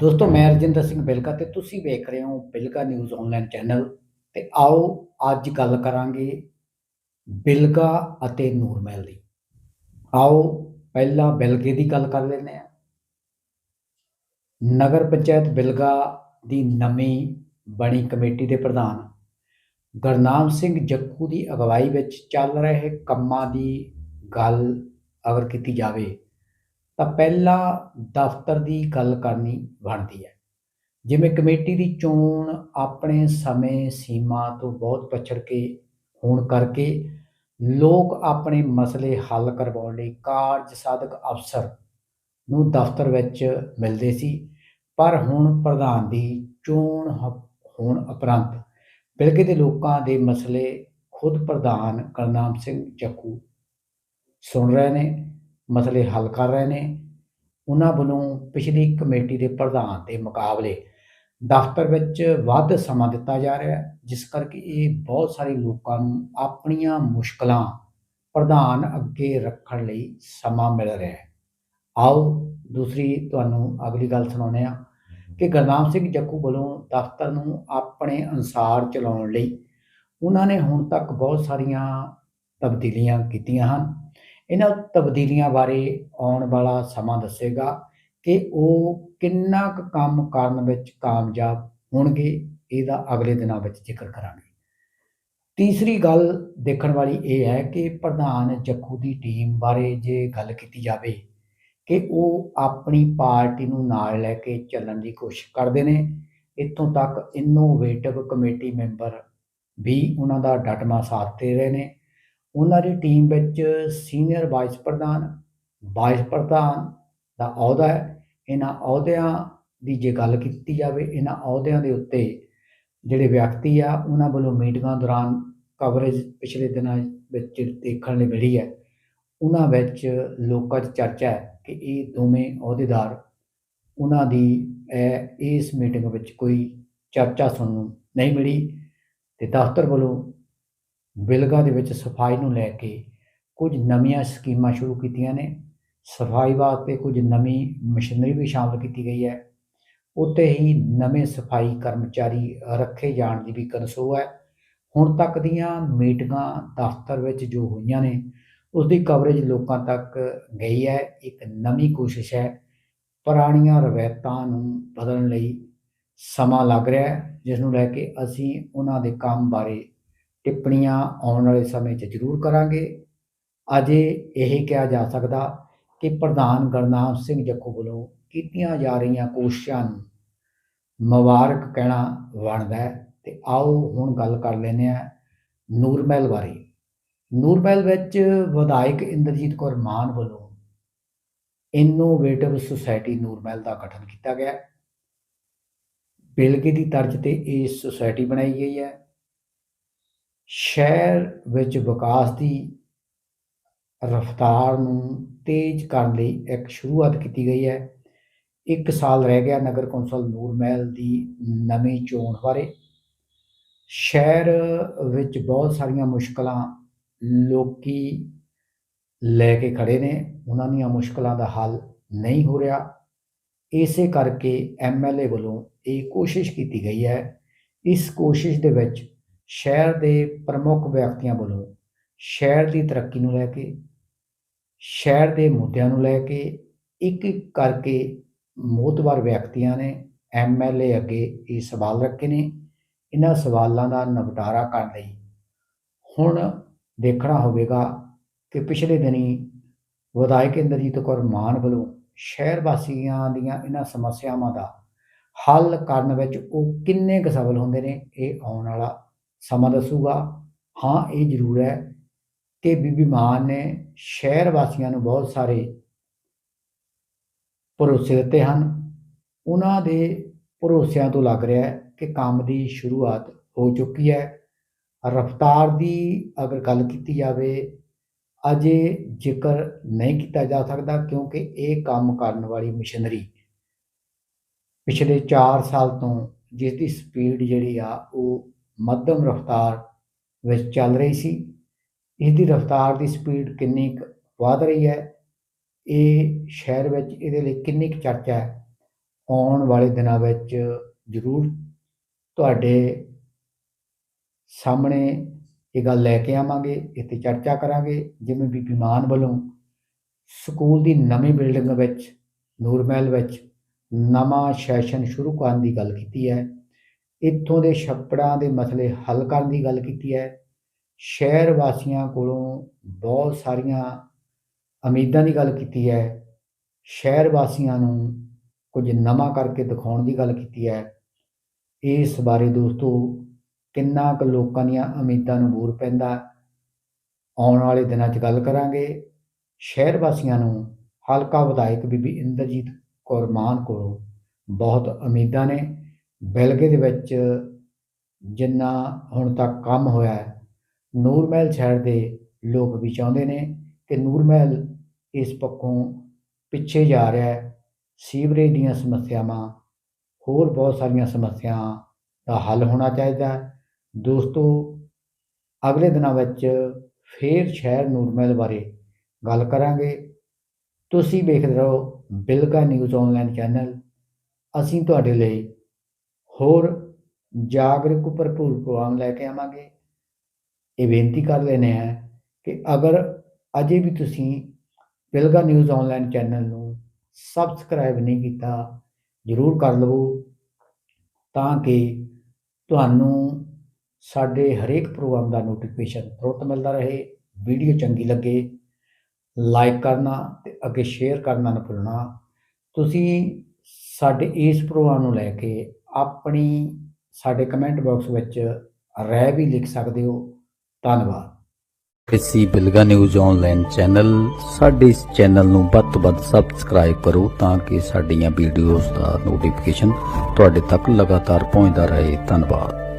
ਦੋਸਤੋ, ਮੈਂ ਰਜਿੰਦਰ ਸਿੰਘ ਬਿਲਕਾ ਤੇ ਤੁਸੀਂ ਵੇਖ ਰਹੇ ਹੋ ਬਿਲਕਾ ਨਿਊਜ਼ ਆਨਲਾਈਨ ਚੈਨਲ ਤੇ ਆਓ, ਅੱਜ ਗੱਲ ਕਰਾਂਗੇ ਬਿਲਕਾ ਅਤੇ ਨੂਰਮਹਿਲ ਦੀ। ਆਓ, ਪਹਿਲਾਂ ਬਿਲਗੇ ਦੀ ਗੱਲ ਕਰ ਲੈਂਦੇ ਆ ਨਗਰ ਪੰਚਾਇਤ ਬਿਲਗਾ ਦੀ ਨਵੀਂ ਬਣੀ ਕਮੇਟੀ ਦੇ ਪ੍ਰਧਾਨ ਗੁਰਨਾਮ ਸਿੰਘ ਜੱਕੂ ਦੀ ਅਗਵਾਈ ਵਿੱਚ ਚੱਲ ਰਹੇ ਕੰਮਾਂ ਦੀ ਗੱਲ ਅਗਰ ਕੀਤੀ ਜਾਵੇ ਤਾਂ ਪਹਿਲਾਂ ਦਫ਼ਤਰ ਦੀ ਗੱਲ ਕਰਨੀ ਬਣਦੀ ਹੈ। ਜਿਵੇਂ ਕਮੇਟੀ ਦੀ ਚੋਣ ਆਪਣੇ ਸਮੇਂ ਸੀਮਾ ਤੋਂ ਬਹੁਤ ਪਛੜ ਕੇ ਹੋਣ ਕਰਕੇ ਲੋਕ ਆਪਣੇ ਮਸਲੇ ਹੱਲ ਕਰਵਾਉਣ ਲਈ ਕਾਰਜ ਸਾਧਕ ਅਫਸਰ ਨੂੰ ਦਫ਼ਤਰ ਵਿੱਚ ਮਿਲਦੇ ਸੀ। ਪਰ ਹੁਣ ਪ੍ਰਧਾਨ ਦੀ ਚੋਣ ਹ- ਹੋਣ ਉਪਰੰਤ ਬਿਲਗੇ ਦੇ ਲੋਕਾਂ ਦੇ ਮਸਲੇ ਖੁਦ ਪ੍ਰਧਾਨ ਕਰਨਾਮ ਸਿੰਘ ਚੱਕੂ ਸੁਣ ਰਹੇ ਨੇ। ਮਸਲੇ ਹੱਲ ਕਰ ਰਹੇ ਨੇ। ਉਹਨਾਂ ਵੱਲੋਂ ਪਿਛਲੀ ਕਮੇਟੀ ਦੇ ਪ੍ਰਧਾਨ ਦੇ ਮੁਕਾਬਲੇ ਦਫ਼ਤਰ ਵਿੱਚ ਵੱਧ ਸਮਾਂ ਦਿੱਤਾ ਜਾ ਰਿਹਾ ਹੈ, ਜਿਸ ਕਰਕੇ ਇਹ ਬਹੁਤ ਸਾਰੇ ਲੋਕਾਂ ਨੂੰ ਆਪਣੀਆਂ ਮੁਸ਼ਕਲਾਂ ਪ੍ਰਧਾਨ ਅੱਗੇ ਰੱਖਣ ਲਈ ਸਮਾਂ ਮਿਲ ਰਿਹਾ ਹੈ। ਆਓ ਦੂਸਰੀ ਤੁਹਾਨੂੰ ਅਗਲੀ ਗੱਲ ਸੁਣਾਉਂਦੇ ਹਾਂ ਕਿ ਗੁਰਨਾਮ ਸਿੰਘ ਜੱਕੂ ਵੱਲੋਂ ਦਫ਼ਤਰ ਨੂੰ ਆਪਣੇ ਅਨੁਸਾਰ ਚਲਾਉਣ ਲਈ ਉਹਨਾਂ ਨੇ ਹੁਣ ਤੱਕ ਬਹੁਤ ਸਾਰੀਆਂ ਤਬਦੀਲੀਆਂ ਕੀਤੀਆਂ ਹਨ। ਇਹਨਾਂ ਤਬਦੀਲੀਆਂ ਬਾਰੇ ਆਉਣ ਵਾਲਾ ਸਮਾਂ ਦੱਸੇਗਾ ਕਿ ਉਹ ਕਿੰਨਾ ਕੁ ਕੰਮ ਕਰਨ ਵਿੱਚ ਕਾਮਯਾਬ ਹੋਣਗੇ, ਇਹਦਾ ਅਗਲੇ ਦਿਨਾਂ ਵਿੱਚ ਜ਼ਿਕਰ ਕਰਾਂਗੇ। ਤੀਸਰੀ ਗੱਲ ਦੇਖਣ ਵਾਲੀ ਇਹ ਹੈ ਕਿ ਪ੍ਰਧਾਨ ਜੱਖੂ ਦੀ ਟੀਮ ਬਾਰੇ ਜੇ ਗੱਲ ਕੀਤੀ ਜਾਵੇ ਕਿ ਉਹ ਆਪਣੀ ਪਾਰਟੀ ਨੂੰ ਨਾਲ ਲੈ ਕੇ ਚੱਲਣ ਦੀ ਕੋਸ਼ਿਸ਼ ਕਰਦੇ ਨੇ, ਇੱਥੋਂ ਤੱਕ ਇਨੋਵੇਟਿਵ ਕਮੇਟੀ ਮੈਂਬਰ ਵੀ ਉਹਨਾਂ ਦਾ ਡਟਮਾ ਸਾਥ ਦੇ ਰਹੇ ਨੇ। ਉਹਨਾਂ ਦੀ ਟੀਮ ਵਿੱਚ ਸੀਨੀਅਰ ਵਾਈਸ ਪ੍ਰਧਾਨ ਵਾਈਸ ਪ੍ਰਧਾਨ ਦਾ ਅਹੁਦਾ ਹੈ। ਇਹਨਾਂ ਅਹੁਦਿਆਂ ਦੀ ਜੇ ਗੱਲ ਕੀਤੀ ਜਾਵੇ, ਇਹਨਾਂ ਅਹੁਦਿਆਂ ਦੇ ਉੱਤੇ ਜਿਹੜੇ ਵਿਅਕਤੀ ਆ, ਉਹਨਾਂ ਵੱਲੋਂ ਮੀਟਿੰਗਾਂ ਦੌਰਾਨ ਕਵਰੇਜ ਪਿਛਲੇ ਦਿਨਾਂ ਵਿੱਚ ਦੇਖਣ ਲਈ ਮਿਲੀ ਹੈ। ਉਹਨਾਂ ਵਿੱਚ ਲੋਕਾਂ 'ਚ ਚਰਚਾ ਹੈ ਕਿ ਇਹ ਦੋਵੇਂ ਅਹੁਦੇਦਾਰ, ਉਹਨਾਂ ਦੀ ਇਹ- ਇਸ ਮੀਟਿੰਗ ਵਿੱਚ ਕੋਈ ਚਰਚਾ ਸੁਣਨ ਨੂੰ ਨਹੀਂ ਮਿਲੀ ਤੇ ਦਫ਼ਤਰ ਵੱਲੋਂ ਬਿਲਗਾ ਦੇ ਵਿੱਚ ਸਫ਼ਾਈ ਨੂੰ ਲੈ ਕੇ ਕੁਝ ਨਵੀਆਂ ਸਕੀਮਾਂ ਸ਼ੁਰੂ ਕੀਤੀਆਂ ਨੇ। ਸਫ਼ਾਈ ਵਾਸਤੇ ਕੁਝ ਨਵੀਂ ਮਸ਼ੀਨਰੀ ਵੀ ਸ਼ਾਮਲ ਕੀਤੀ ਗਈ ਹੈ। ਉੱਤੇ ਹੀ ਨਵੇਂ ਸਫ਼ਾਈ ਕਰਮਚਾਰੀ ਰੱਖੇ ਜਾਣ ਦੀ ਵੀ ਕਨਸੋ ਹੈ। ਹੁਣ ਤੱਕ ਦੀਆਂ ਮੀਟਿੰਗਾਂ ਦਫ਼ਤਰ ਵਿੱਚ ਜੋ ਹੋਈਆਂ ਨੇ ਉਸ ਦੀ ਕਵਰੇਜ ਲੋਕਾਂ ਤੱਕ ਗਈ ਹੈ। ਇੱਕ ਨਵੀਂ ਕੋਸ਼ਿਸ਼ ਹੈ। ਪੁਰਾਣੀਆਂ ਰਵਾਇਤਾਂ ਨੂੰ ਬਦਲਣ ਲਈ ਸਮਾਂ ਲੱਗ ਰਿਹਾ ਹੈ, ਜਿਸ ਨੂੰ ਲੈ ਕੇ ਅਸੀਂ ਉਹਨਾਂ ਦੇ ਕੰਮ ਬਾਰੇ ਟਿੱਪਣੀਆਂ ਆਉਣ ਵਾਲੇ ਸਮੇਂ 'ਚ ਜ਼ਰੂਰ ਕਰਾਂਗੇ। ਅਜੇ ਇਹ ਕਿਹਾ ਜਾ ਸਕਦਾ ਕਿ ਪ੍ਰਧਾਨ ਗੁਰਨਾਮ ਸਿੰਘ ਜੱਖੋ ਵੱਲੋਂ ਕੀਤੀਆਂ ਜਾ ਰਹੀਆਂ ਕੋਸ਼ਿਸ਼ਾਂ ਨੂੰ ਮੁਬਾਰਕ ਕਹਿਣਾ ਬਣਦਾ ਹੈ। ਤੇ ਆਓ ਹੁਣ ਗੱਲ ਕਰ ਲੈਂਦੇ ਹਾਂ ਨੂਰਮਹਿਲ ਬਾਰੇ। ਨੂਰਮਹਿਲ ਵਿੱਚ ਵਿਧਾਇਕ ਇੰਦਰਜੀਤ ਕੌਰ ਮਾਨ ਵੱਲੋਂ ਇਨੋਵੇਟਿਵ ਸੁਸਾਇਟੀ ਨੂਰਮਹਿਲ ਦਾ ਗਠਨ ਕੀਤਾ ਗਿਆ। ਹੈ। ਬਿਲਗੇ ਦੀ ਤਰਜ਼ ਤੇ ਇਹ ਸੁਸਾਇਟੀ ਬਣਾਈ ਗਈ ਹੈ। ਸ਼ਹਿਰ ਵਿੱਚ ਵਿਕਾਸ ਦੀ ਰਫ਼ਤਾਰ ਨੂੰ ਤੇਜ਼ ਕਰਨ ਲਈ ਇੱਕ ਸ਼ੁਰੂਆਤ ਕੀਤੀ ਗਈ ਹੈ। ਇੱਕ ਸਾਲ ਰਹਿ ਗਿਆ ਨਗਰ ਕੌਂਸਲ ਨੂਰ ਮਹਿਲ ਦੀ ਨਵੀਂ ਚੋਣ ਬਾਰੇ। ਸ਼ਹਿਰ ਵਿੱਚ ਬਹੁਤ ਸਾਰੀਆਂ ਮੁਸ਼ਕਲਾਂ ਲੋਕੀ ਲੈ ਕੇ ਖੜੇ ਨੇ। ਉਹਨਾਂ ਦੀਆਂ ਮੁਸ਼ਕਲਾਂ ਦਾ ਹੱਲ ਨਹੀਂ ਹੋ ਰਿਹਾ। ਇਸੇ ਕਰਕੇ ਐਮਐਲਏ ਵੱਲੋਂ ਇਹ ਕੋਸ਼ਿਸ਼ ਕੀਤੀ ਗਈ ਹੈ। ਇਸ ਕੋਸ਼ਿਸ਼ ਦੇ ਵਿੱਚ ਸ਼ਹਿਰ ਦੇ ਪ੍ਰਮੁੱਖ ਵਿਅਕਤੀਆਂ ਵੱਲੋਂ ਸ਼ਹਿਰ ਦੀ ਤਰੱਕੀ ਨੂੰ ਲੈ ਕੇ, ਸ਼ਹਿਰ ਦੇ ਮੁੱਦਿਆਂ ਨੂੰ ਲੈ ਕੇ ਇੱਕ ਇੱਕ ਕਰਕੇ ਮੋਤਬਰ ਵਿਅਕਤੀਆਂ ਨੇ ਐਮਐਲਏ ਅੱਗੇ ਇਹ ਸਵਾਲ ਰੱਖੇ ਨੇ। ਇਹਨਾਂ ਸਵਾਲਾਂ ਦਾ ਨਿਪਟਾਰਾ ਕਰਨ ਲਈ ਹੁਣ ਦੇਖਣਾ ਹੋਵੇਗਾ ਕਿ ਪਿਛਲੇ ਦਿਨੀ ਵਿਧਾਇਕ ਇੰਦਰਜੀਤ ਕੌਰ ਮਾਨ ਵੱਲੋਂ ਸ਼ਹਿਰ ਵਾਸੀਆਂ ਦੀਆਂ ਇਹਨਾਂ ਸਮੱਸਿਆਵਾਂ ਦਾ ਹੱਲ ਕਰਨ ਵਿੱਚ ਉਹ ਕਿੰਨੇ ਕੁ ਸਫਲ ਹੁੰਦੇ ਨੇ, ਇਹ ਆਉਣ ਵਾਲਾ ਸਮਾਂ ਦੱਸੂਗਾ। ਹਾਂ, ਇਹ ਜ਼ਰੂਰ ਹੈ ਕਿ ਬੀਬੀ ਮਾਨ ਨੇ ਸ਼ਹਿਰ ਵਾਸੀਆਂ ਨੂੰ ਬਹੁਤ ਸਾਰੇ ਭਰੋਸੇ ਦਿੱਤੇ ਹਨ। ਉਹਨਾਂ ਦੇ ਭਰੋਸਿਆਂ ਤੋਂ ਲੱਗ ਰਿਹਾ ਹੈ ਕਿ ਕੰਮ ਦੀ ਸ਼ੁਰੂਆਤ ਹੋ ਚੁੱਕੀ ਹੈ। ਰਫਤਾਰ ਦੀ ਅਗਰ ਗੱਲ ਕੀਤੀ ਜਾਵੇ, ਅਜੇ ਜ਼ਿਕਰ ਨਹੀਂ ਕੀਤਾ ਜਾ ਸਕਦਾ ਕਿਉਂਕਿ ਇਹ ਕੰਮ ਕਰਨ ਵਾਲੀ ਮਸ਼ੀਨਰੀ ਪਿਛਲੇ 4 ਸਾਲ ਤੋਂ ਜਿਸ ਦੀ ਸਪੀਡ ਜਿਹੜੀ ਆ, ਉਹ ਮੱਧਮ ਰਫ਼ਤਾਰ ਵਿੱਚ ਚੱਲ ਰਹੀ ਸੀ। ਇਸ ਦੀ ਰਫ਼ਤਾਰ ਦੀ ਸਪੀਡ ਕਿੰਨੀ ਕੁ ਵਧ ਰਹੀ ਹੈ, ਇਹ ਸ਼ਹਿਰ ਵਿੱਚ ਇਹਦੇ ਲਈ ਕਿੰਨੀ ਕੁ ਚਰਚਾ ਹੈ, ਆਉਣ ਵਾਲੇ ਦਿਨਾਂ ਵਿੱਚ ਜ਼ਰੂਰ ਤੁਹਾਡੇ ਸਾਹਮਣੇ ਇਹ ਗੱਲ ਲੈ ਕੇ ਆਵਾਂਗੇ ਇਹ 'ਤੇ ਚਰਚਾ ਕਰਾਂਗੇ। ਜਿਵੇਂ ਬੀਬੀ ਮਾਨ ਵੱਲੋਂ ਸਕੂਲ ਦੀ ਨਵੀਂ ਬਿਲਡਿੰਗ ਵਿੱਚ, ਨੂਰਮਹਿਲ ਵਿੱਚ ਨਵਾਂ ਸੈਸ਼ਨ ਸ਼ੁਰੂ ਕਰਨ ਦੀ ਗੱਲ ਕੀਤੀ ਹੈ। ਇੱਥੋਂ ਦੇ ਛੱਪੜਾਂ ਦੇ ਮਸਲੇ ਹੱਲ ਕਰਨ ਦੀ ਗੱਲ ਕੀਤੀ ਹੈ। ਸ਼ਹਿਰ ਵਾਸੀਆਂ ਕੋਲੋਂ ਬਹੁਤ ਸਾਰੀਆਂ ਉਮੀਦਾਂ ਦੀ ਗੱਲ ਕੀਤੀ ਹੈ। ਸ਼ਹਿਰ ਵਾਸੀਆਂ ਨੂੰ ਕੁਝ ਨਵਾਂ ਕਰਕੇ ਦਿਖਾਉਣ ਦੀ ਗੱਲ ਕੀਤੀ ਹੈ। ਇਸ ਬਾਰੇ ਦੋਸਤੋ, ਕਿੰਨਾ ਕੁ ਲੋਕਾਂ ਦੀਆਂ ਉਮੀਦਾਂ ਨੂੰ ਬੂਰ ਪੈਂਦਾ, ਆਉਣ ਵਾਲੇ ਦਿਨਾਂ 'ਚ ਗੱਲ ਕਰਾਂਗੇ। ਸ਼ਹਿਰ ਵਾਸੀਆਂ ਨੂੰ ਹਲਕਾ ਵਿਧਾਇਕ ਬੀਬੀ ਇੰਦਰਜੀਤ ਕੌਰ ਮਾਨ ਕੋਲੋਂ ਬਹੁਤ ਉਮੀਦਾਂ ਨੇ। ਬੈਲਗੇ ਦੇ ਵਿੱਚ ਜਿੰਨਾ ਹੁਣ ਤੱਕ ਕੰਮ ਹੋਇਆ ਹੈ ਨੂਰਮਹਿਲ ਸ਼ਹਿਰ ਦੇ ਲੋਕ ਵੀ ਚਾਹੁੰਦੇ ਨੇ ਕਿ ਨੂਰਮਹਿਲ ਇਸ ਪੱਖੋਂ ਪਿੱਛੇ ਜਾ ਰਿਹਾ ਹੈ, ਸੀਵਰੇਜ ਦੀਆਂ ਸਮੱਸਿਆਵਾਂ, ਹੋਰ ਬਹੁਤ ਸਾਰੀਆਂ ਸਮੱਸਿਆਵਾਂ ਦਾ ਹੱਲ ਹੋਣਾ ਚਾਹੀਦਾ ਹੈ। ਦੋਸਤੋ, ਅਗਲੇ ਦਿਨਾਂ ਵਿੱਚ ਫੇਰ ਸ਼ਹਿਰ ਨੂਰਮਹਿਲ ਬਾਰੇ ਗੱਲ ਕਰਾਂਗੇ। ਤੁਸੀਂ ਵੇਖਦੇ ਰਹੋ ਬਿਲਗਾ ਨਿਊਜ਼ ਆਨਲਾਈਨ ਚੈਨਲ। ਅਸੀਂ ਤੁਹਾਡੇ ਲਈ ਹੋਰ ਜਾਗਰੂਕ ਭਰਪੂਰ ਪ੍ਰੋਗਰਾਮ ਲੈ ਕੇ ਆਵਾਂਗੇ। ਇਹ ਬੇਨਤੀ ਕਰ ਲੈਨੇ ਆ ਕਿ ਅਗਰ ਅਜੇ ਵੀ ਤੁਸੀਂ ਬਿਲਗਾ ਨਿਊਜ਼ ਆਨਲਾਈਨ ਚੈਨਲ ਨੂੰ ਸਬਸਕ੍ਰਾਈਬ ਨਹੀਂ ਕੀਤਾ, ਜ਼ਰੂਰ ਕਰ ਲਵੋ ਤਾਂ ਕਿ ਤੁਹਾਨੂੰ ਸਾਡੇ ਹਰੇਕ ਪ੍ਰੋਗਰਾਮ ਦਾ ਨੋਟੀਫਿਕੇਸ਼ਨ ਤੁਰੰਤ ਮਿਲਦਾ ਰਹੇ, ਵੀਡੀਓ ਚੰਗੀ ਲੱਗੇ ਲਾਈਕ ਕਰਨਾ ਤੇ ਅੱਗੇ ਸ਼ੇਅਰ ਕਰਨਾ ਨਾ ਭੁੱਲਣਾ। ਤੁਸੀਂ ਸਾਡੇ ਇਸ ਪ੍ਰੋਗਰਾਮ ਨੂੰ ਲੈ ਕੇ ਆਪਣੀ ਸਾਡੇ ਕਮੈਂਟ ਬਾਕਸ ਵਿੱਚ ਰਹਿ ਵੀ ਲਿਖ ਸਕਦੇ ਹੋ। ਧੰਨਵਾਦ। ਕ੍ਰਿਸ਼ੀ ਬਿਲਗਾ ਨਿਊਜ਼ ਆਨਲਾਈਨ ਚੈਨਲ ਸਾਡੇ ਇਸ ਚੈਨਲ ਨੂੰ ਵੱਧ ਤੋਂ ਵੱਧ ਸਬਸਕ੍ਰਾਈਬ ਕਰੋ ਤਾਂ ਕਿ ਸਾਡੀਆਂ ਵੀਡੀਓਜ਼ ਦਾ ਨੋਟੀਫਿਕੇਸ਼ਨ ਤੁਹਾਡੇ ਤੱਕ ਲਗਾਤਾਰ ਪਹੁੰਚਦਾ ਰਹੇ। ਧੰਨਵਾਦ।